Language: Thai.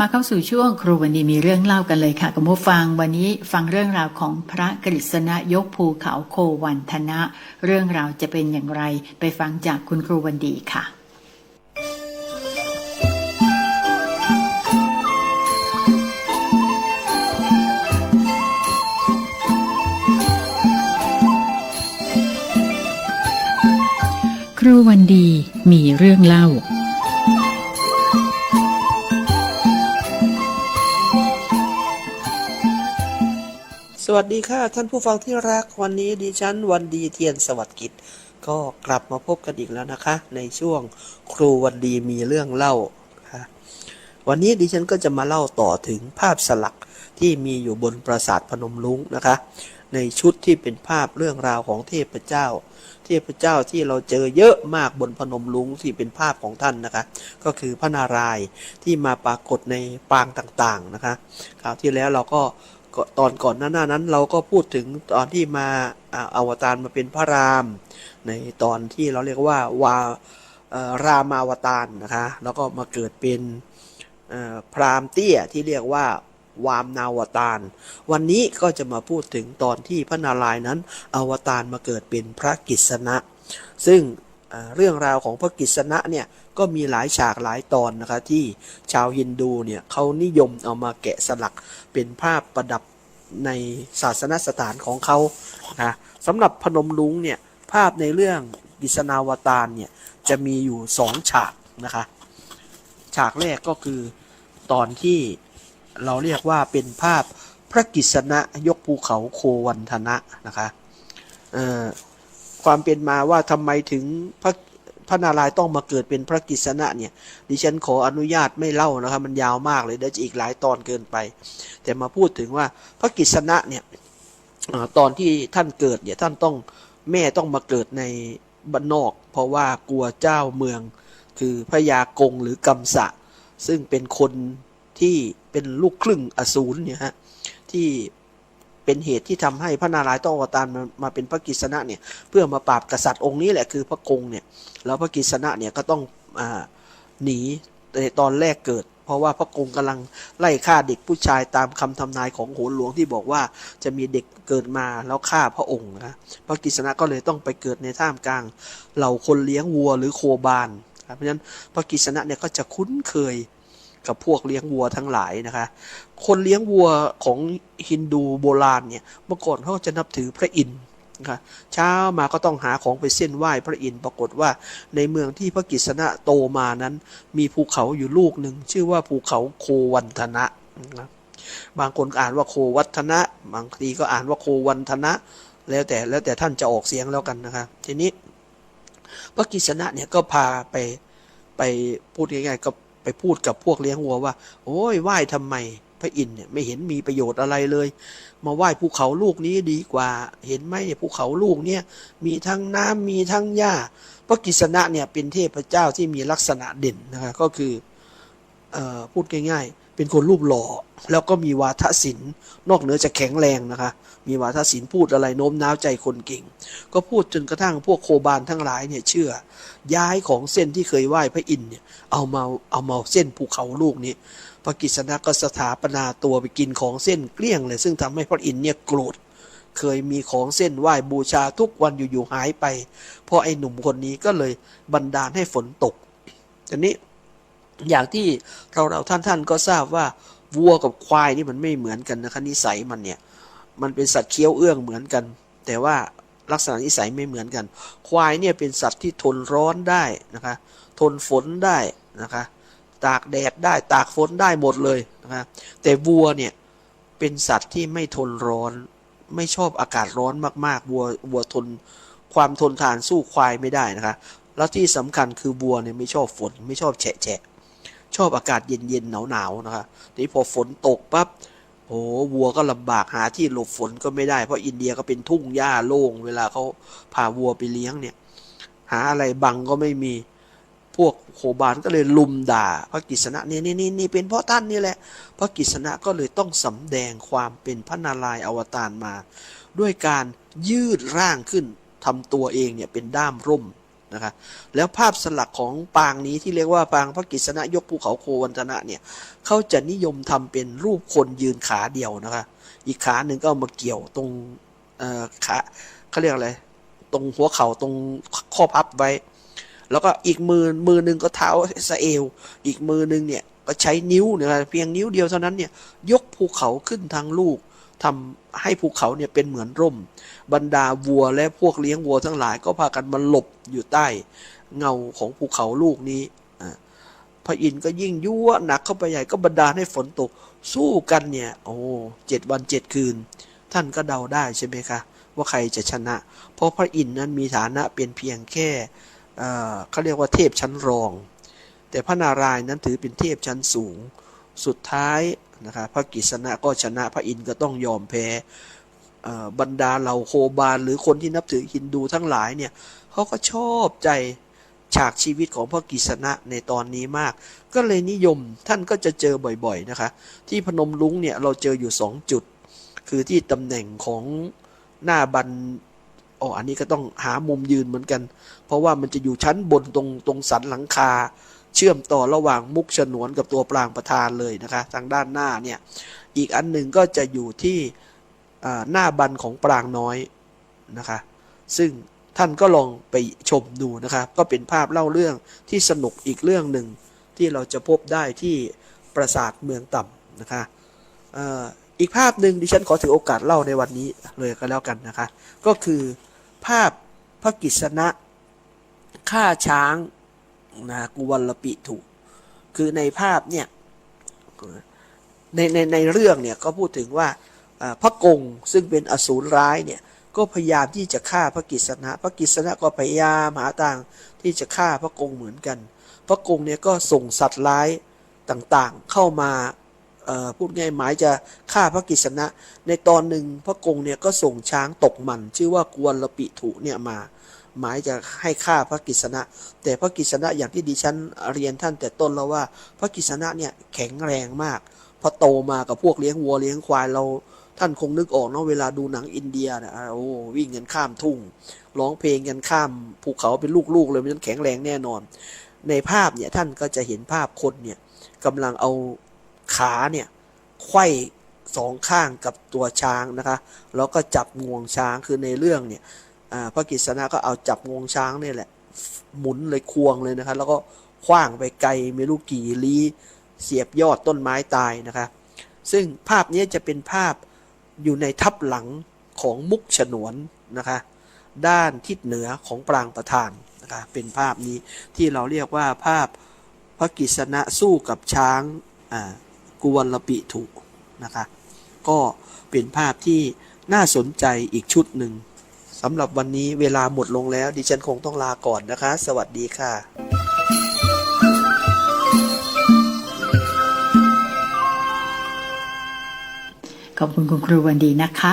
มาเข้าสู่ช่วงครูวันนี้มีเรื่องเล่ากันเลยค่ะคุณผู้ฟังวันนี้ฟังเรื่องราวของพระกฤษณะยกภูเขาโควันธนะ เรื่องราวจะเป็นอย่างไร ไปฟังจากคุณครูวันดีค่ะ ครูวันดีมีเรื่องเล่า สวัสดีค่ะ ท่านผู้ฟังที่รักวันนี้ดิฉันวันดีเทียนสวัสดิ์กิจ ก็กลับมาพบกันอีกแล้วนะคะ ในช่วงครูวันดีมีเรื่องเล่าค่ะวันนี้ดิฉันก็จะมาเล่าต่อถึงภาพสลักที่มีอยู่บนปราสาทพนมรุ้งนะคะ ในชุดที่เป็นภาพเรื่องราวของเทพเจ้า เทพเจ้าที่เราเจอเยอะมากบนพนมรุ้งที่เป็นภาพของท่านนะคะ ก็คือพระนารายณ์ที่มาปรากฏในปางต่างๆนะคะคราวที่แล้วเราก็ ตอนก่อนหน้านั้น เราก็พูดถึงตอนที่มาอาวตารมาเป็นพระราม ในตอนที่เราเรียกว่าวารามาวตารนะคะแล้วก็มาเกิดเป็นพรามเตี้ยที่เรียกว่าวามนาวตาร วันนี้ก็จะมาพูดถึงตอนที่พระนารายณ์นั้น อวตารมาเกิดเป็นพระกิษณะ ซึ่งเอ่อเรื่องราวของพระกิษณะเนี่ยก็มีหลายฉากหลายตอนนะคะที่ชาวฮินดูเนี่ยเขานิยมเอามาแกะสลักเป็นภาพประดับ ในศาสนสถานของเขานะสำหรับพนมรุ้งเนี่ยภาพในเรื่องกิษณาวตารเนี่ยจะมีอยู่สองฉากนะคะฉากแรกก็คือตอนที่เราเรียกว่าเป็นภาพพระกิษณะยกภูเขาโควันธนะนะคะความเป็นมาว่าทำไมถึงพระ พระนารายณ์ต้องมาเกิดเป็นพระกิษณะเนี่ย ดิฉันขออนุญาตไม่เล่านะครับ มันยาวมากเลยเดี๋ยวจะอีกหลายตอนเกินไป แต่มาพูดถึงว่าพระกิษณะเนี่ยตอนที่ท่านเกิดเนี่ยท่านต้องแม่ต้องมาเกิดในบ้านนอก เพราะว่ากลัวเจ้าเมือง คือพระยากงหรือกำสะ ซึ่งเป็นคนที่เป็นลูกครึ่งอสูรเนี่ยฮะที่ เป็นเหตุที่ทำให้พระนารายณ์ต้องอวตารมามาเป็นพระกิษณะเนี่ยเพื่อมาปราบกษัตริย์องค์นี้แหละคือพระกงเนี่ยแล้วพระกิษณะเนี่ยก็ต้องอหนีในตอนแรกเกิด เพราะว่าพระกงกำลังไล่ฆ่าเด็กผู้ชายตามคำทำนายของโหนหลวงที่บอกว่าจะมีเด็กเกิดมาแล้วฆ่าพระองค์นะพระกิษณะก็เลยต้องไปเกิดในท่ามกลาง เหล่าคนเลี้ยงวัวหรือโคบานเพราะฉะนั้นพระกิษณะเนี่ยก็จะคุ้นเคย กับพวกเลี้ยงวัวทั้งหลายนะคะ คนเลี้ยงวัวของฮินดูโบราณเนี่ยเมื่อก่อนเขาจะนับถือพระอินทร์นะคะเช้ามาก็ต้องหาของไปเส้นไหว้พระอินทร์ปรากฏว่าในเมืองที่พระกิษณะโตมานั้น มีภูเขาอยู่ลูกหนึ่งชื่อว่าภูเขาโควันธนะนะบางคนอ่านว่าโควัฒนะ บางทีก็อ่านว่าโควันธนะ แล้วแต่แล้วแต่ท่านจะออกเสียงแล้วกันนะคะทีนี้พระกิษณะเนี่ยก็พาไปไปพูดง่ายๆก็ ไปพูดกับพวกเลี้ยงวัวว่า โอ้ยไหว้ทำไม พระอินทร์เนี่ยไม่เห็นมีประโยชน์อะไรเลย มาไหว้ภูเขาลูกนี้ดีกว่า เห็นไหมเนี่ยภูเขาลูกเนี่ยมีทั้งน้ำมีทั้งหญ้าพระกิษณะเนี่ยเป็นเทพเจ้าที่มีลักษณะเด่นนะครับก็คือออพูดง่ายๆ เป็นคนรูปหล่อ แล้วก็มีวาทศิลป์นอกเหนือจากแข็งแรงนะคะ มีวาทศิลป์พูดอะไรโน้มน้าวใจคนเก่ง ก็พูดจนกระทั่งพวกโคบานทั้งหลายเนี่ยเชื่อ ย้ายของเส้นที่เคยไหว้พระอินทร์เนี่ยเอามาเอามาเส้นภูเขาลูกนี้พระกิษณะก็สถาปนาตัวไปกินของเส้นเกลี้ยงเลย ซึ่งทำให้พระอินทร์เนี่ยโกรธเคยมีของเส้นไหว้บูชาทุกวันอยู่ๆหายไป เพราะไอ้หนุ่มคนนี้ก็เลยบันดาลให้ฝนตกทีนี้ อย่างที่เราเราท่านท่านก็ทราบว่าวัวกับควายนี่มันไม่เหมือนกันนะคะนิสัยมันเนี่ยมันเป็นสัตว์เคี้ยวเอื้องเหมือนกัน แต่ว่าลักษณะนิสัยไม่เหมือนกัน ควายเนี่ยเป็นสัตว์ที่ทนร้อนได้นะคะทนฝนได้นะคะตากแดดได้ตากฝนได้หมดเลยนะคะแต่วัวเนี่ยเป็นสัตว์ที่ไม่ทนร้อน ไม่ชอบอากาศร้อนมากๆวัววัวทนความทนทานสู้ควายไม่ได้นะคะแล้วที่สำคัญคือวัวเนี่ยไม่ชอบฝนไม่ชอบแฉะแฉะ ชอบอากาศเย็นๆหนาวๆนะคะทีนี้พอฝนตกปั๊บโอ้วัวก็ลำบากหาที่หลบฝนก็ไม่ได้ เพราะอินเดียก็เป็นทุ่งหญ้าโล่ง เวลาเขาพาวัวไปเลี้ยงเนี่ย หาอะไรบังก็ไม่มีพวกโคบานก็เลยลุมด่าพระกิษณะนี่นี่นี่นี่เป็นเพราะท่านนี่แหละพระกิษณะก็เลยต้องสำแดงความเป็นพระนารายณ์อวตารมา ด้วยการยืดร่างขึ้นทำตัวเองเนี่ยเป็นด้ามร่ม นะคะแล้วภาพสลักของปางนี้ที่เรียกว่าปางพระกฤษณะยกภูเขาโควันตนะเนี่ยเขาจะนิยมทำเป็นรูปคนยืนขาเดียวนะคะอีกขาหนึ่งก็เอามาเกี่ยวตรงเอ่อขาเขาเรียกอะไรตรงหัวเข่าตรงข้อพับไว้ แล้วก็อีกมือมือหนึ่งก็เท้าสเอวอีกมือหนึ่งเนี่ยก็ใช้นิ้วเนี่ยเพียงนิ้วเดียวเท่านั้นเนี่ยยกภูเขาขึ้นทางลูก ทำให้ภูเขาเนี่ยเป็นเหมือนร่ม บรรดาวัวและพวกเลี้ยงวัวทั้งหลายก็พากันมาหลบอยู่ใต้ เงาของภูเขาลูกนี้พระอินทร์ก็ยิ่งยั่วหนักเข้าไปใหญ่ก็บันดาให้ฝนตกสู้กันเนี่ย โอ้เจ็ดวันเจ็ดคืน ท่านก็เดาได้ใช่ไหมคะว่าใครจะชนะ เพราะพระอินทร์นั้นมีฐานะเป็นเพียงแค่เขาเรียกว่าเทพชั้นรอง แต่พระนารายณ์นั้นถือเป็นเทพชั้นสูง สุดท้าย นะคะพระกฤษณะก็ชนะพระอินทร์ก็ต้องยอมแพ้บรรดาเหล่าโคบาลหรือคนที่นับถือฮินดูทั้งหลายเนี่ยเขาก็ชอบใจฉากชีวิตของพระกฤษณะในตอนนี้มาก ก็เลยนิยมท่านก็จะเจอบ่อยๆนะคะ ที่พนมลุงเนี่ยเราเจออยู่สองจุด คือที่ตำแหน่งของหน้าบันอ๋ออันนี้ก็ต้องหามุมยืนเหมือนกัน เพราะว่ามันจะอยู่ชั้นบนตรงตรงสันหลังคา เชื่อมต่อระหว่างมุกฉนวนกับตัวปรางประธานเลยนะคะ ทางด้านหน้าเนี่ย อีกอันหนึ่งก็จะอยู่ที่หน้าบันของปรางน้อยนะคะ ซึ่งท่านก็ลองไปชมดูนะคะก็เป็นภาพเล่าเรื่องที่สนุกอีกเรื่องหนึ่งที่เราจะพบได้ที่ปราสาทเมืองต่ำนะคะอ่ออีกภาพหนึ่งดิฉันขอถือโอกาสเล่าในวันนี้เลยก็แล้วกันนะคะ ก็คือภาพพระกิษณะฆ่าช้าง นะกุวัลปิถุ คือในภาพเนี่ยในในในเรื่องเนี่ยก็พูดถึงว่าพระกงซึ่งเป็นอสูรร้ายเนี่ยก็พยายามที่จะฆ่าพระกิษณะ พระกิษณะก็พยายามหาทางที่จะฆ่าพระกงเหมือนกัน พระกงเนี่ยก็ส่งสัตว์ร้ายต่างๆเข้ามาพูดง่ายหมายจะฆ่าพระกิษณะ ในตอนหนึ่งพระกงเนี่ยก็ส่งช้างตกมัน ชื่อว่า กวนลปิถุเนี่ยมา หมายจะให้ฆ่าพระกิษณะ แต่พระกิษณะอย่างที่ดิฉันเรียนท่านแต่ต้นแล้วว่า พระกิษณะเนี่ยแข็งแรงมากพอโตมากับพวกเลี้ยงวัวเลี้ยงควายเรา ท่านคงนึกออกเนาะเวลาดูหนังอินเดียนี่ยอ่าโอ้วิ่งกันข้ามทุ่งร้องเพลงกันข้ามภูเขาเป็นลูกๆเลยมันแข็งแรงแน่นอน ในภาพเนี่ยท่านก็จะเห็นภาพคนเนี่ยกำลังเอาขาเนี่ยไขว้สองข้างกับตัวช้างนะคะ แล้วก็จับงวงช้างคือในเรื่องเนี่ย พระกฤษณะก็เอาจับงวงช้างเนี่ยแหละ หมุนเลยควงเลยนะคะแล้วก็คว้างไปไกลไม่รู้กี่ลี้เสียบยอดต้นไม้ตายนะคะซึ่งภาพนี้จะเป็นภาพอยู่ในทับหลังของมุกฉนวนนะคะด้านทิศเหนือของปรางประธานนะคะเป็นภาพนี้ที่เราเรียกว่าภาพพระกิษณะสู้กับช้างกุวัลปิถุนะคะก็เป็นภาพที่น่าสนใจอีกชุดหนึ่ง สำหรับวันนี้เวลาหมดลงแล้ว ดิฉันคงต้องลาก่อนนะคะ สวัสดีค่ะขอบคุณคุณครูวันดีนะคะ